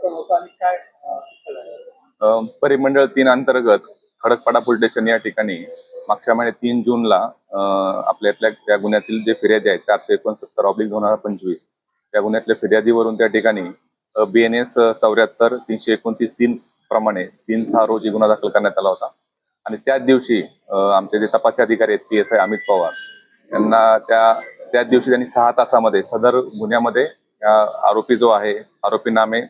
प्रकरण होतं. आणि काय परिमंडळ तीन अंतर्गत खडकपाडा पोलीस स्टेशन या ठिकाणी मागच्या महिन्यात तीन जूनला आपल्यातल्या आपल्या त्या गुन्ह्यातील जे फिर्यादी आहेत चारशे एकोणसत्तर ऑब्लिक दोन हजार पंचवीस त्या गुन्ह्यातल्या फिर्यादीवरून त्या ठिकाणी बी एन एस चौऱ्याहत्तर तीनशे एकोणतीस तीन प्रमाणे तीन सहा रोजी गुन्हा दाखल करण्यात आला होता. आणि त्याच दिवशी आमचे जे तपासी अधिकारी आहेत P S I Amit Pawar यांना त्या त्याच दिवशी त्यांनी सहा तासामध्ये सदर गुन्ह्यामध्ये आरोपी जो आहे आरोपी नामे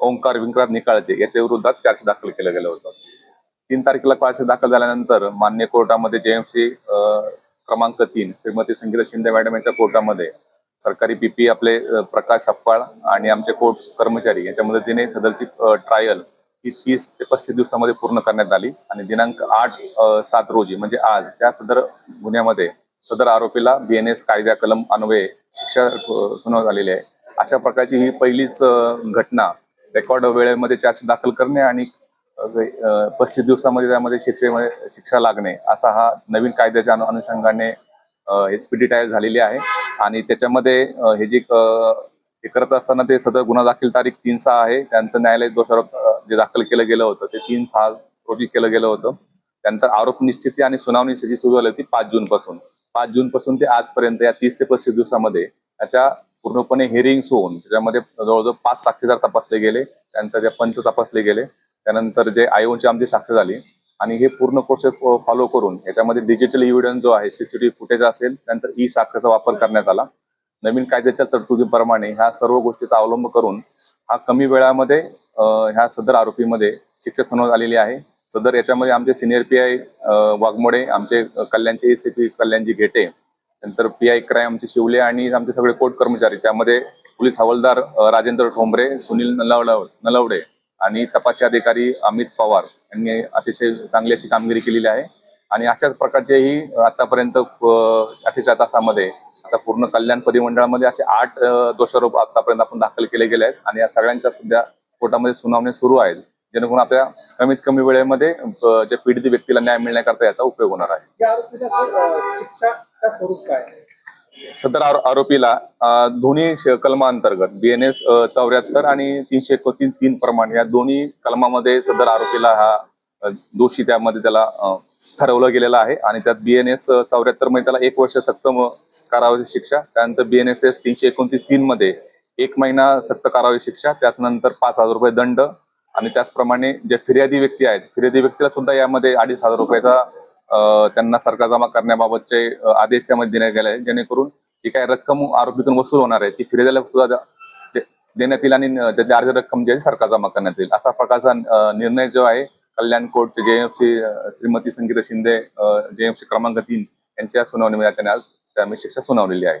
ओंकार विंकरात निकाळचे याच्या विरोधात चार्ज दाखल केलं गेलं होतं. तीन तारखेला चार्ज दाखल झाल्यानंतर मान्य कोर्टामध्ये जेएमसी क्रमांक तीन श्रीमती संगीता शिंदे मॅडम यांच्या कोर्टामध्ये सरकारी पीपी आपले प्रकाश सप्पाळ आणि आमचे कोर्ट कर्मचारी यांच्या मदतीने सदरची ट्रायल ही तीस ते पस्तीस दिवसामध्ये पूर्ण करण्यात आली आणि दिनांक आठ सात रोजी म्हणजे आज त्या सदर गुन्ह्यामध्ये सदर आरोपीला बीएनएस कायद्या कलम अन्वये शिक्षा सुनावण्यात आलेली आहे. अशा प्रकारची ही पहिलीच घटना रेकॉर्ड वेळेमध्ये चार्ज दाखल करणे आणि पस्तीस दिवसामध्ये त्यामध्ये शिक्षेमध्ये शिक्षा लागणे असा हा नवीन कायद्याच्या अनुषंगाने एसपीडी टायर झालेली आहे. आणि त्याच्यामध्ये हे जे हे करत असताना ते सदर गुन्हा दाखल तारीख तीन सहा आहे. त्यानंतर न्यायालय दोषारोप जे दाखल केलं गेलं होतं ते तीन सहा रोजी केलं गेलं होतं. त्यानंतर आरोप निश्चिती आणि सुनावणी जी सुरू झाली होती पाच जून पासून पाच जून पासून ते आजपर्यंत या तीस ते पस्तीस दिवसामध्ये त्याच्या पूर्णपणे हिअरिंग्स होऊन त्याच्यामध्ये जवळजवळ पाच साक्षीदार तपासले गेले त्यानंतर त्या पंच तपासले गेले त्यानंतर जे आयोचे आमची साक्ष झाली आणि हे पूर्ण प्रोसेस फॉलो करून याच्यामध्ये डिजिटल इव्हिडन्स जो आहे सीसीटीव्ही फुटेज असेल त्यानंतर ई साक्षाचा वापर करण्यात आला. नवीन कायद्याच्या तरतुदीप्रमाणे ह्या सर्व गोष्टीचा अवलंब करून हा कमी वेळामध्ये ह्या सदर आरोपीमध्ये शिक्षा सुनावण्यात आलेली आहे. सदर याच्यामध्ये आमचे सिनियर पी आय वाघमोडे आमचे कल्याणचे A C P Kalyanji Ghete नंतर पी आय क्राईम शिवले आणि आमचे सगळे कोर्ट कर्मचारी त्यामध्ये पोलीस हवालदार राजेंद्र ठोंबरे सुनील नलावडे आणि तपासी अधिकारी अमित पवार यांनी अतिशय चांगली अशी कामगिरी केलेली आहे. आणि अशाच प्रकारचेही आतापर्यंत अठ्ठेचाळ तासामध्ये आता पूर्ण कल्याण परिमंडळामध्ये असे आठ दोषारोप आतापर्यंत आपण दाखल केले गेले आहेत. आणि या सगळ्यांच्या सध्या कोर्टामध्ये सुनावणी सुरू आहेत जेणेकरून आपल्या कमीत कमी वेळेमध्ये जे पीडित व्यक्तीला न्याय मिळण्याकरता याचा उपयोग होणार आहे. या स्वरूप काय? सदर आरोपीला दोन्ही श- कलमांतर्गत बीएनएस चौऱ्याहत्तर आणि तीनशे एकोणतीस तीन प्रमाणे या दोन्ही कलमामध्ये सदर आरोपीला हा दोषी त्यामध्ये त्याला ठरवलं गेलेलं आहे आणि त्यात बीएनएस चौऱ्याहत्तरमध्ये त्याला एक वर्ष सक्त कारावाची शिक्षा त्यानंतर बीएनएस तीनशे एकोणतीस तीन मध्ये एक महिना सक्त कारावाची शिक्षा त्यानंतर पाच हजार रुपये दंड आणि त्याचप्रमाणे जे फिर्यादी व्यक्ती आहेत फिर्यादी व्यक्तीला सुद्धा यामध्ये अडीच हजार रुपयाचा त्यांना सरकार जमा करण्याबाबतचे आदेश त्यामध्ये देण्यात गेले आहेत जेणेकरून जी काही रक्कम आरोपीतून वसूल होणार आहे ती फिरेजाला सुद्धा देण्यात येईल आणि त्याची त्यातली अर्धी रक्कम जी आहे सरकार जमा करण्यात येईल. असा प्रकारचा निर्णय जो आहे Kalyan court JFC Shrimati Sangeeta Shinde JFC क्रमांक तीन यांच्या सुनावणीमध्ये त्यांनी आज त्यामुळे शिक्षा सुनावलेली आहे.